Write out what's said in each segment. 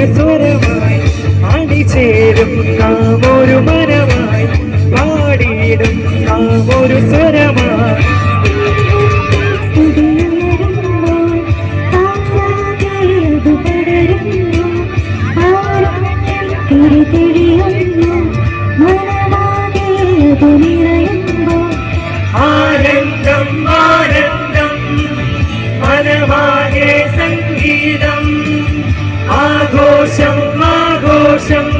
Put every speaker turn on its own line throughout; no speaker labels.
ഒരു സ്വരമായി അണിചേരും നാം ഒരു മരമായി. പാടിയിടും നാം ഒരു സ്വരമായി. ആരെ Gracias.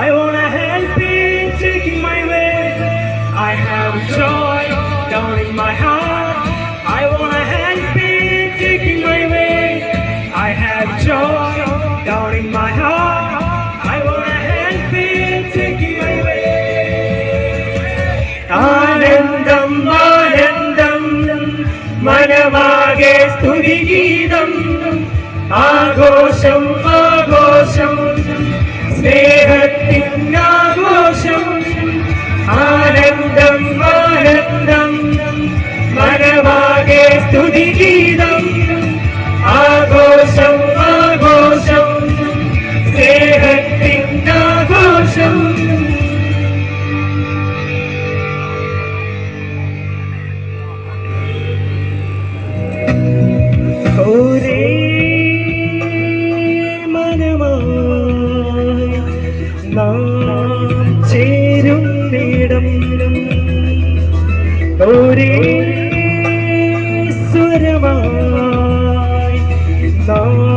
I wanna help you taking my way. I have joy down in my heart. I wanna help you taking my way. I have joy down in my heart. I wanna help you taking my way. Anandam, ആനന്ദം ആനന്ദം മനമാകെ സ്തുതിഗീതം
Agosham,
agosham, സ്നേഹ bang bang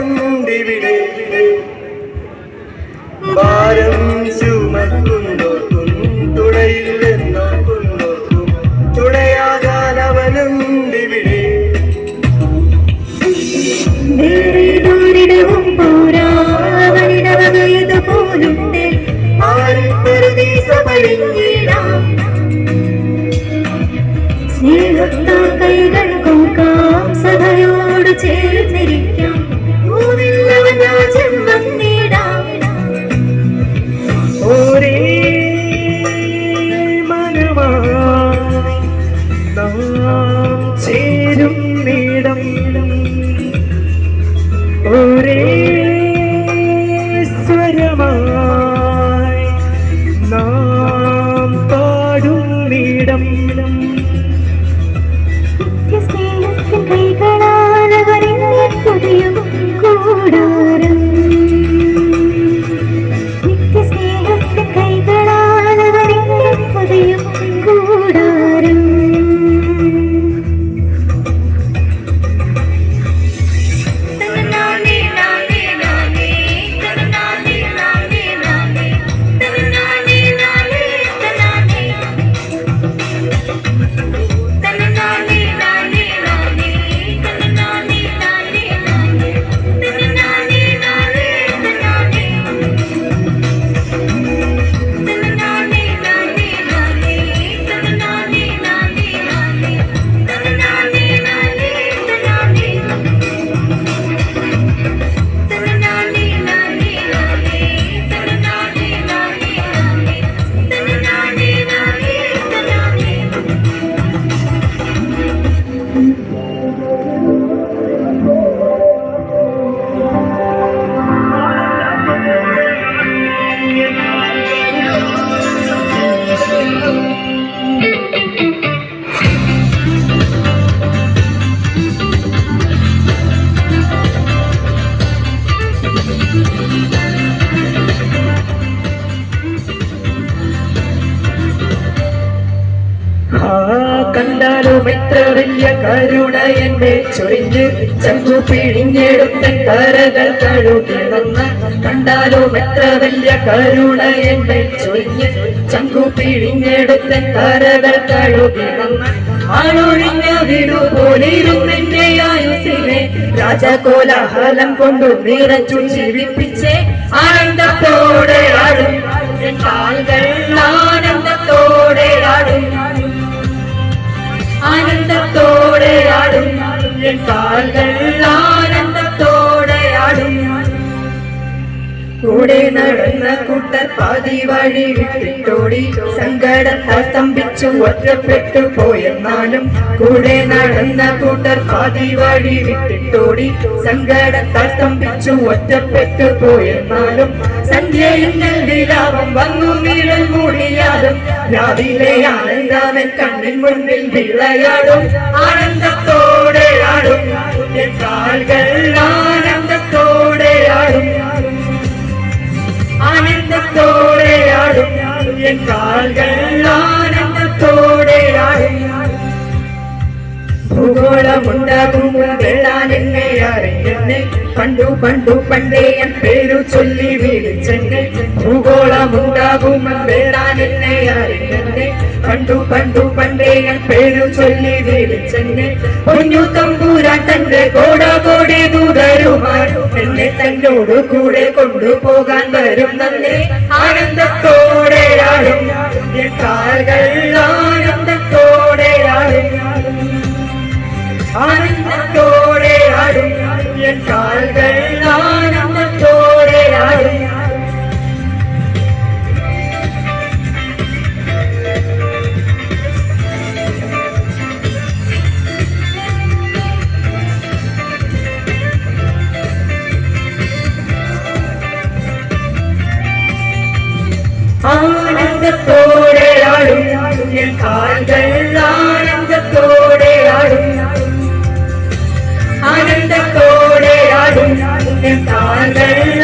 കൊണ്ടിവിടെ. ഭാരം
ചുമക്കുണ്ടോ freedom.
കണ്ടാലും എത്ര വലിയ എന്നെ ചൊരിഞ്ഞ് ചങ്കു പിഴിഞ്ഞെടുത്ത കരകൾ കഴുകിടന്ന് കണ്ടാലോ എത്ര വലിയ എന്നെ ചൊരിഞ്ഞ് ചങ്കു പിഴിഞ്ഞെടുത്ത കരകൾ കഴുകിടന്ന് ആളൊഴിഞ്ഞ വീടു പോലിരുന്നെന്റെ ആയുസിനെ രാജകോലാഹലം കൊണ്ടു നിറച്ചു ജീവിപ്പിച്ചേ. ആനന്ദത്തോടെ ആടും. ആനന്ദത്തോടെ ആടും. ആനന്ദത്തോടെ കൂടെ നടന്ന കൂട്ടർ പാതി വഴി വിട്ടിട്ടോടി. സങ്കടത്താൽ സ്തംഭിച്ചു ഒറ്റപ്പെട്ടു പോയെന്നാലും കൂടെ നടന്ന കൂട്ടർ പാതി വഴി വിട്ടിട്ടോടി. സങ്കടത്താൽ സ്തംഭിച്ചു ഒറ്റപ്പെട്ടു പോയെന്നാലും സന്ധ്യയിന്റെ വിലാപം വന്നു നീഴൽ മൂടിയാലും. രാവിലെ ആനന്ദാവൻ കണ്ണിൻ മുന്നിൽ വിളയാടും. ஆடும் என் கால்கள் ஆனந்தத்தோடே ஆடும். ஆனந்தத்தோடே ஆடும். என் கால்கள் ஆனந்தத்தோடே ஆடும். பூகோளம் உண்டாகும் வெள்ளா நின்னை யாரை അറിഞ്ഞെന്നെ പണ്ടു പണ്ടു പണ്ടേ എൻ പേരു ചൊല്ലി വിളിച്ചെന്നെ ഭൂഗോളമുണ്ടാകും വേടാൻ എന്നെ അറിഞ്ഞെന്നെ. പണ്ടു പണ്ടു പണ്ടേ എൻ പേരു ചൊല്ലി വിളിച്ചെന്നെ പൊന്നു തമ്പൂരാൻ തന്റെ കോടാകോടെ ദൂതരുമാർ എന്നെ തന്നോട് കൂടെ കൊണ്ടുപോകാൻ വരും നന്നെ. ആനന്ദത്തോടെ ആടും. എൻ ആനന്ദത്തോടെ ആടും. ആനന്ദത്തോടെ ആടും. என் கால்கள் நான் அம்மத்தோடு ஆடினான் காதல்